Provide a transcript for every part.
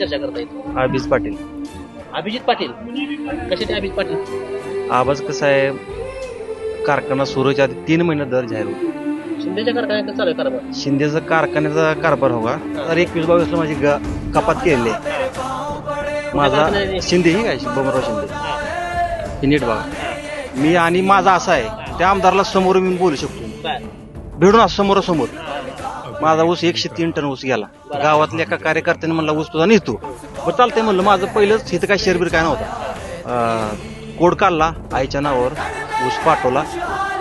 चर्चा करता येईल? अभिज पाटील. अभिजित पाटील? कशाचे अभिजित पाटील? आवाज कसा आहे? कारखाना सुरूच्या आधी तीन महिने दर जाहीर होतो. शिंदेच्या कारखान्यात चालू आहे कारभार. शिंदेचा कारखान्याचा कारभार होगा. तर एकवीस बावीसला माझी ग कपात केलेली आहे. माझा शिंदे ही काय? बमराव शिंदे. हा, नीट बघा. मी आणि माझा असा आहे. त्या आमदारला समोर मी बोलू शकतो. बर. भेटून असं समोरासमोर. माझा ऊस एकशे तीन टन ऊस गेला. गावातल्या एका कार्यकर्त्याने म्हणला ऊस तुझा नेतो. बरं चालतंय म्हणलं माझं पहिलंच इथं काय शेरबीर काय नव्हता. कोड काढला आईच्या नावावर ऊस पाठवला.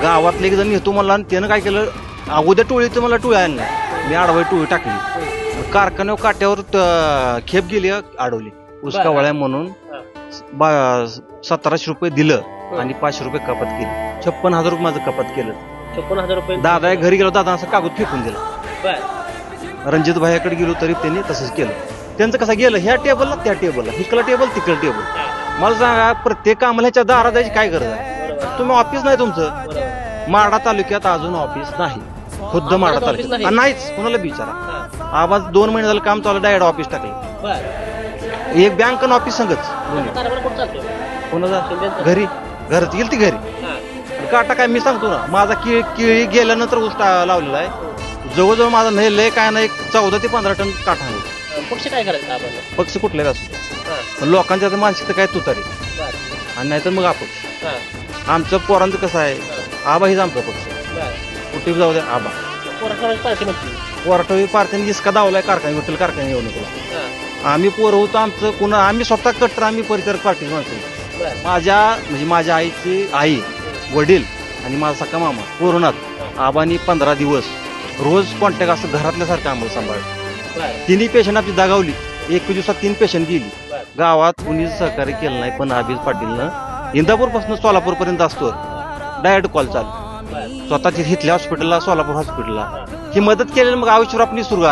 गावातले एक जण नेतो म्हणला आणि त्यानं काय केलं अगोदर टोळीचं मला टोळी नाही. मी आडवाई टोळी टाकली. कारखान्यावर काट्यावर खेप गेली अडवली. ऊस. कवळ्या म्हणून. बा- सतराशे रुपये दिलं आणि पाचशे रुपये कपात केली. छप्पन हजार रुपये माझं कपात केलं. छप्पन हजार रुपये दादा घरी गेलो दादा असं कागद फेकून दिला. रणजित भाईकडे गेलो तरी त्यांनी तसंच केलं. त्यांचं कसं गेलं ह्या टेबलला त्या टेबलला हिकला टेबल तिकडं टेबल मला सांगा प्रत्येक कामाला ह्याच्या दारा जायची काय गरज आहे? तुम्ही ऑफिस नाही तुमचं? माडा तालुक्यात अजून ऑफिस नाही. खुद्द माडा तालुक्यात. नाहीच कुणाला बिचारा? हा, आवाज दोन महिने झालं काम चालू डायरेक्ट ऑफिस टाकले. एक बँक आणि ऑफिस संगच. कोणाचा? घरी. घरात गेली ती घरी. काटा काय मी सांगतो ना माझा किळी किळी गेल्यानंतर ऊस टा- लावलेला आहे. जवळजवळ माझा नाही लय काय नाही चावदा ते पंधरा टन काटा आहे. पक्ष काय करायचं आपण? पक्ष कुठले असू पण लोकांच्या आता मानसिकता काय तुतारी आणि नाहीतर मग अपक्ष हा, आमचं पोरांचं कसं आहे आबा हीच आमचा पक्ष. कुठे जाऊ द्या आबा. पार्टी पोराटवी पार्थ्याने जिसका दावलाय कारखाने विठ्ठल कारखाने निवडणुकीला हा, आम्ही पोरं होतो आमचं कुणा आम्ही स्वतः कट्टर आम्ही परिचारक पार्टी माणसं बर. माझ्या म्हणजे माझ्या आईची आई वडील आणि माझा सख्खा मामा कोरोनात आबानी पंधरा दिवस रोज कॉन्टॅक्ट असं घरातल्यासारखं आम्हाला सांभाळ. तिन्ही पेशंट आपली जागावली एक दिवसात तीन पेशंट गेली. गावात कुणीच सहकार्य केलं नाही पण अभिज पाटीलनं इंदापूरपासून सोलापूरपर्यंत असतो डायरेक्ट कॉल चालू. बर स्वतः इथल्या हॉस्पिटलला सोलापूर हॉस्पिटलला ही मदत केलेली मग आयुष्यभर आपली सुरुवात